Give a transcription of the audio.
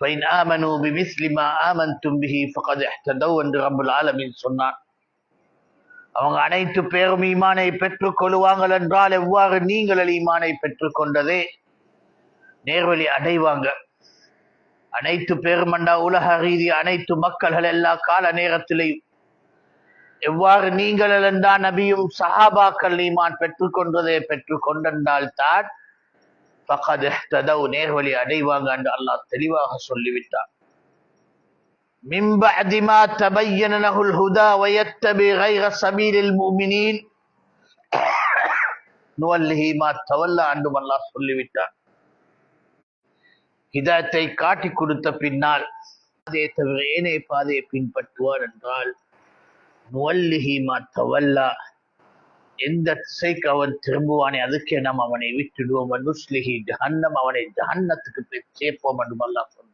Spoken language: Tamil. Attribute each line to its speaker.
Speaker 1: ஃபைன் ஆமனு பிமிஸ்லிமா ஆமன் தும்பிஹி ஃபகத் எஹ்ததவ் என்று ரபுல் ஆலமின் சொன்னான். அவங்க அனைத்து பேரும் ஈமானை பெற்றுக் கொள்வாங்கள் என்றால் எவ்வாறு நீங்கள் ஈமானை பெற்றுக்கொண்டதே நேர்வழி அடைவாங்க. அனைத்து பேரும் அண்டா உலக ரீதி அனைத்து மக்கள்கள் எல்லா கால நேரத்திலையும் எவ்வாறு நீங்கள் என்றா நபியும் சஹாபாக்கள் ஈமான் பெற்றுக்கொண்டதே பெற்றுக்கொண்டால் தான் பகத் ததவ் நேர்வழி அடைவாங்க என்று அல்லாஹ் தெளிவாக சொல்லிவிட்டார் من بعد ما تبين له الهدى ويتبع غير سبيل المؤمنين نوله ما تولى அன்றும் அல்லாஹ் சொல்லிவிட்டார் ஹிதாயத்தை காட்டி கொடுத்த பின்னால் அதே தவிர ஏனைய பாதையை பின்பற்றுவார் என்றால் நுவல்லிஹி மா தவல்லா எந்த திசைக்கு அவன் திரும்புவானே. அதுக்கே நாம் அவனை விட்டுடுவோம். நுஸ்லிஹி ஜஹன்னம் அவனை ஜஹன்னத்துக்கு போய் சேர்ப்போம் என்று அல்லாஹ் சொன்னான்.